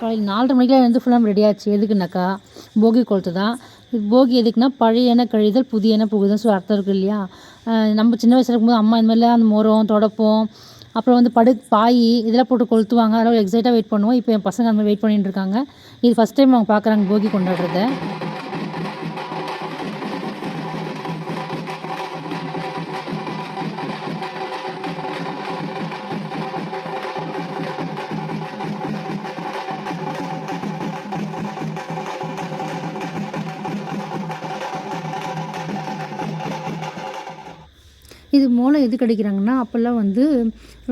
காலையில் நாலரை மணிக்கெலாம் எழுந்து ஃபுல்லாக ரெடி ஆச்சு. எதுக்குனாக்கா போகி கொளுத்து தான். போகி எதுக்குன்னா பழையன கழிதல் புதியன எண்ணெய் புகுதல். சொல்லி அர்த்தம் இருக்குது இல்லையா? நம்ம சின்ன வயசில் இருக்கும்போது அம்மா இந்த மாதிரிலாம் அந்த முறம் தொடப்போம். அப்புறம் வந்து படு பாய் இதெல்லாம் போட்டு கொளுத்துவாங்க. அதெல்லாம் எக்ஸைட்டாக வெயிட் பண்ணுவோம். இப்போ என் பசங்க அந்த மாதிரி வெயிட் பண்ணிட்டு இருக்காங்க. இது ஃபஸ்ட் டைம் அவங்க பார்க்குறாங்க போகி கொண்டாடுறத. இது மூலம் எதுக்கு அடிக்கிறாங்கன்னா அப்போல்லாம் வந்து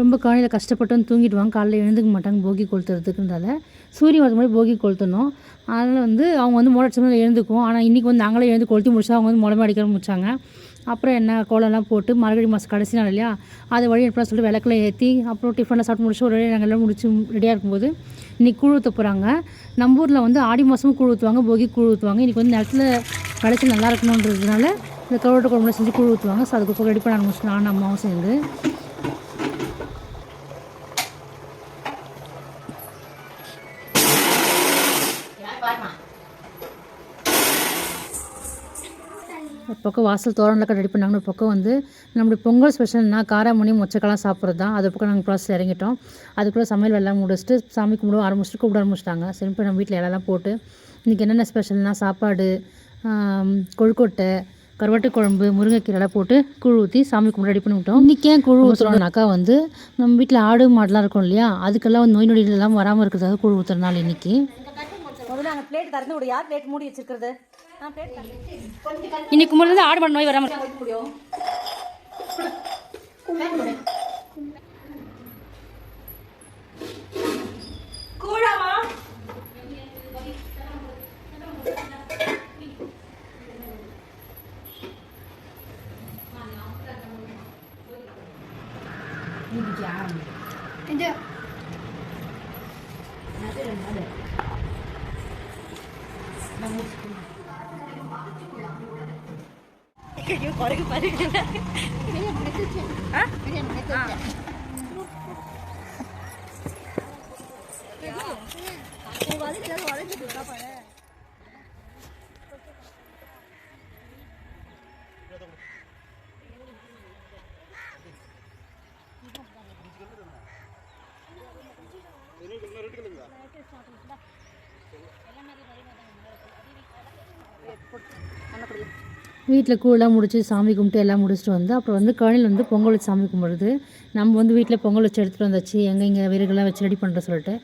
ரொம்ப காலையில் கஷ்டப்பட்டு வந்து தூங்கிடுவாங்க. காலையில் எழுந்துக்க மாட்டாங்க போகி கொளுத்துறதுக்குன்றதால சூரியன் வரது மாதிரி போகி கொளுத்தணும். அதனால் வந்து அவங்க வந்து மோளம் அடிச்ச எழுந்துக்கும் ஆனால் இன்றைக்கி வந்து நாங்களே எழுந்து கொளுத்தி முடிச்சா அவங்க வந்து முளமே அடிக்க முடிச்சாங்க. அப்புறம் என்ன கோலம்லாம் போட்டு மறுபடியும் மாதம் கடைசி நாள் இல்லையா? அதை வழி எப்படிலாம் சொல்லிட்டு விளக்கில் ஏற்றி அப்புறம் டிஃபனில் சாப்பிட்டு முடிச்சு ஒரு நாங்கள் எல்லாம் முடிச்சு ரெடியாக இருக்கும்போது இன்றைக்கி கூழ் ஊற்ற போகிறாங்க நம்ம ஊரில் வந்து ஆடி மாதமும் கூழ் ஊற்றுவாங்க போகி கூழ் ஊற்றுவாங்க இன்றைக்கி வந்து நிலத்தில் கடைசி நல்லா இருக்கணுன்றதுனால இந்த கருவாட்டு குழம்புல செஞ்சு கூழ் ஊற்றுவாங்க ஸோ அதுக்கு ரெடி பண்ண ஆரம்பிச்சு நானும் அம்மாவும் சேர்ந்து. ஒரு பக்கம் வாசல் தோரணம்லாம் ரெடி பண்ணாங்க ஒரு பக்கம் வந்து நம்மளுடைய பொங்கல் ஸ்பெஷல்னா காராமணி மொச்சக்கெல்லாம் சாப்பிட்றது தான். அது பக்கம் நாங்கள் ப்ராசஸ் இறங்கிட்டோம். அதுக்குள்ளே சமையல் எல்லாம் முடிச்சுட்டு சாமி கும்பிட ஆரம்பிச்சுட்டு கூப்பிட ஆரம்பிச்சிட்டாங்க. சரி இப்போ நம்ம வீட்டில் எல்லாம் போட்டு இன்றைக்கி என்னென்ன ஸ்பெஷல்னால் சாப்பாடு கொழுக்கொட்டை கருவாட்டு குழம்பு முருங்கைக்கீரைலாம் போட்டு கூழ் ஊற்றி சாமி கும்பிட ரெடி பண்ணி விட்டோம். இன்றைக்கி ஏன் கூழ் ஊற்றுறோம்னாக்கா வந்து நம்ம வீட்டில் ஆடு மாடுலாம் இருக்கும் இல்லையா? அதுக்கெல்லாம் வந்து நோய் நொடிகள் எல்லாம் வராமல் இருக்கிறதுக்காக கூழ் ஊற்றுற நாள் இன்றைக்கி முதல்ல பிளேட் திறந்து விடு. யார் பிளேட் மூடி வச்சிருக்கிறது? இன்னைக்கு கும்பிடுறது ஆடு மாடு நோய் வராமல் jam ada ada ada. Bagus. Kayu korek pada ini begitu sih ah. Ini begitu sih kembali kita kembali ke apa ya. பாருங்க வீட்டில் கூழெல்லாம் முடிச்சு சாமி கும்பிட்டு எல்லாம் முடிச்சுட்டு வந்து அப்புறம் வந்து கழனியில் வந்து பொங்கல் வச்சு சாமி கும்பிடுறது. நம்ம வந்து வீட்டில் பொங்கல் வச்சு எடுத்துகிட்டு வந்தாச்சு. எங்கே இங்கே விறகுலாம் வச்சு ரெடி பண்ணுற சொல்லிட்டு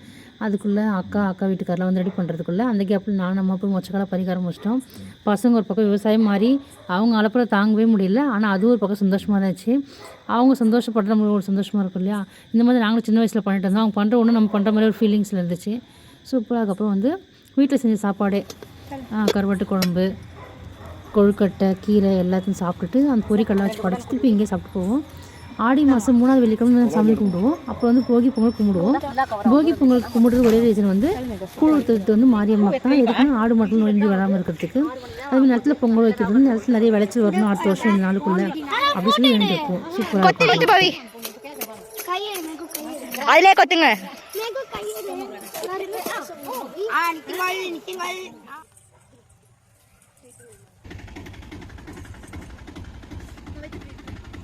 அதுக்குள்ளே அக்கா அக்கா வீட்டுக்காரெலாம் வந்து ரெடி பண்ணுறதுக்குள்ளே அந்த கேப்பில் நான் நம்ம போய் மொச்சக்கால பரிகாரம் முடிச்சிட்டோம். பசங்க ஒரு பக்கம் விவசாயம் மாதிரி அவங்க அளப்பில் தாங்கவே முடியல. ஆனால் அது ஒரு பக்கம் சந்தோஷமாக இருந்துச்சு. அவங்க சந்தோஷப்படுற நம்மளுக்கு ஒரு சந்தோஷமாக இருக்கும் இல்லையா? இந்த மாதிரி நாங்களும் சின்ன வயசில் பண்ணிட்டு இருந்தோம். அவங்க பண்ணுற ஒன்று நம்ம பண்ணுற மாதிரி ஒரு ஃபீலிங்ஸில் இருந்துச்சு. சூப்பராக அதுக்கப்புறம் வந்து வீட்டில் செஞ்ச சாப்பாடே கருவாட்டு குழம்பு கொழுக்கட்டை கீரை எல்லாத்தையும் சாப்பிட்டுட்டு அந்த பொரிக்கடலாம் வச்சு படைச்சி திருப்பி இங்கேயே சாப்பிட்டு போவோம். ஆடி மாதம் மூணாவது வெள்ளிக்கிழமை சாமி கும்பிடுவோம். அப்புறம் வந்து போகி பொங்கல் கும்பிடுவோம். போகி பொங்கல் கும்பிடுறது ஒரே ரீசன் வந்து கூழ் ஊற்றுறது வந்து மாரியம்மா தான். எதுக்குன்னா ஆடு மட்டும் நொழிஞ்சு வராமல் இருக்கிறதுக்கு. அதுமாதிரி நிலத்துல பொங்கல் வைக்கிறது வந்து நிலத்துல நிறைய விளைச்சல் வரணும் அடுத்த வருஷம் இந்த நாளுக்குள்ள. அப்படி சொல்லி வேண்டி இருக்கும். சூப்பராக இருக்கும். அதிலே கொத்துங்க.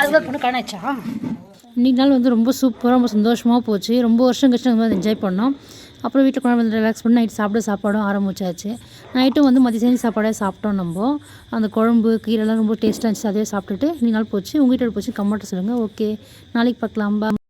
அதுதான் பொண்ணு காணாச்சா இன்னைக்கு நாள் வந்து ரொம்ப சூப்பராக ரொம்ப சந்தோஷமாக போச்சு. ரொம்ப வருஷம் கழிச்சு நம்ம வந்து என்ஜாய் பண்ணோம். அப்புறம் வீட்டில் கொண்டு வந்து ரிலாக்ஸ் பண்ணி நைட் சாப்பிட சாப்பாடும் ஆரம்பிச்சாச்சு. நைட்டும் வந்து மதிய செஞ்சு சாப்பாடே சாப்பிட்டோம் நம்ம. அந்த குழம்பு கீரைலாம் ரொம்ப டேஸ்ட்டாக இருந்துச்சு அதே சாப்பிட்டுட்டு இன்னைக்கு நாள் போச்சு. உங்கள் வீட்டில் போச்சு கம்மாட்ட சொல்லுங்கள் ஓகே நாளைக்கு பார்க்கலாம்.